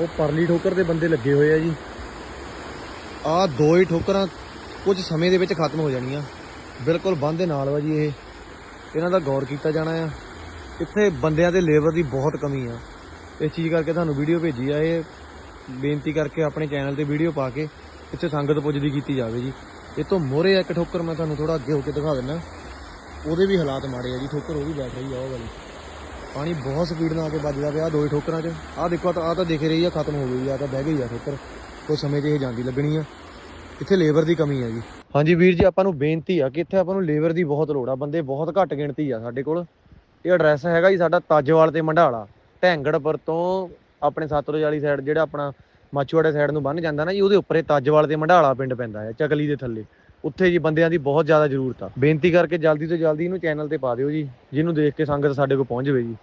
ਉਹ ਪਰਲੀ ਠੋਕਰ ਦੇ ਬੰਦੇ ਲੱਗੇ ਹੋਏ ਆ ਜੀ। ਆਹ ਦੋ ਹੀ ਠੋਕਰਾਂ ਕੁਝ ਸਮੇਂ ਦੇ ਵਿੱਚ ਖਤਮ ਹੋ ਜਾਣੀਆਂ। ਬਿਲਕੁਲ ਬੰਦ ਦੇ ਨਾਲ ਵਾ ਜੀ ਇਹ। ਇਹਨਾਂ ਦਾ ਗੌਰ ਕੀਤਾ ਜਾਣਾ ਆ। ਇੱਥੇ ਬੰਦਿਆਂ ਦੇ ਲੇਬਰ ਦੀ ਬਹੁਤ ਕਮੀ ਆ। ਇਸ ਚੀਜ਼ ਕਰਕੇ ਤੁਹਾਨੂੰ ਵੀਡੀਓ ਭੇਜੀ ਆ। ਇਹ ਬੇਨਤੀ ਕਰਕੇ ਆਪਣੇ ਚੈਨਲ ਤੇ ਵੀਡੀਓ ਪਾ ਕੇ ਇੱਥੇ ਸੰਗਤ ਪੁੱਜਦੀ ਕੀਤੀ ਜਾਵੇ ਜੀ। ਇਹ ਤੋਂ ਮੋਰੇ ਇੱਕ ਠੋਕਰ ਮੈਂ ਤੁਹਾਨੂੰ ਥੋੜਾ ਅੱਗੇ ਹੋ ਕੇ ਦਿਖਾ ਦਿੰਦਾ। ਉਹਦੇ ਵੀ ਹਾਲਾਤ ਮਾੜੇ ਆ ਜੀ। ਠੋਕਰ ਉਹ ਵੀ ਬੈਠ ਰਹੀ ਆ, ਉਹ ਵਾਲੀ। ਪਾਣੀ ਬਹੁਤ ਸਪੀਡ ਨਾਲ ਆ ਕੇ ਵੱਜਦਾ ਪਿਆ ਦੋ ਹੀ ਠੋਕਰਾਂ 'ਚ। ਆਹ ਦੇਖੋ ਆ ਤਾਂ ਦਿਖ ਰਹੀ ਆ, ਖਤਮ ਹੋ ਗਈ ਆ, ਤਾਂ ਬਹਿ ਗਈ ਆ ਠੋਕਰ ਕੋਈ ਸਮੇਂ 'ਚ ਇਹ ਜਾਂਦੀ ਲੱਗਣੀ ਆ। ਇੱਥੇ ਲੇਬਰ ਦੀ ਕਮੀ ਆ ਜੀ। ਹਾਂਜੀ ਵੀਰ ਜੀ, ਆਪਾਂ ਨੂੰ ਬੇਨਤੀ ਆ ਕਿ ਇੱਥੇ ਆਪਾਂ ਨੂੰ ਲੇਬਰ ਦੀ ਬਹੁਤ ਲੋੜ ਆ। ਬੰਦੇ ਬਹੁਤ ਘੱਟ ਗਿਣਤੀ ਆ ਸਾਡੇ ਕੋਲ। ਇਹ ਐਡਰੈਸ ਹੈਗਾ ਜੀ ਸਾਡਾ ਤਾਜਵਾਲ ਤੇ ਮੰਡਾਲਾ। ਢੈਂਗੜਪੁਰ ਤੋਂ ਆਪਣੇ ਸਤਲੁਜ ਵਾਲੀ ਸਾਈਡ ਜਿਹੜਾ ਆਪਣਾ ਮਾਚੂਵਾੜੇ ਸਾਈਡ ਨੂੰ ਬੰਨ ਜਾਂਦਾ ਨਾ ਜੀ, ਉਹਦੇ ਉੱਪਰ ਇਹ ਤਾਜਵਾਲ ਤੇ ਮੰਡਾਲਾ ਪਿੰਡ ਪੈਂਦਾ ਹੈ ਚਕਲੀ ਦੇ ਥੱਲੇ। ਉੱਥੇ ਜੀ ਬੰਦਿਆਂ ਦੀ ਬਹੁਤ ਜ਼ਿਆਦਾ ਜ਼ਰੂਰਤ ਆ। ਬੇਨਤੀ ਕਰਕੇ ਜਲਦੀ ਤੋਂ ਜਲਦੀ ਇਹਨੂੰ ਚੈਨਲ ਤੇ ਪਾ ਦਿਓ ਜੀ, ਜਿਹਨੂੰ ਦੇਖ ਕੇ ਸੰਗਤ ਸਾਡੇ ਕੋਲ ਪਹੁੰਚ ਜਾਵੇ ਜੀ।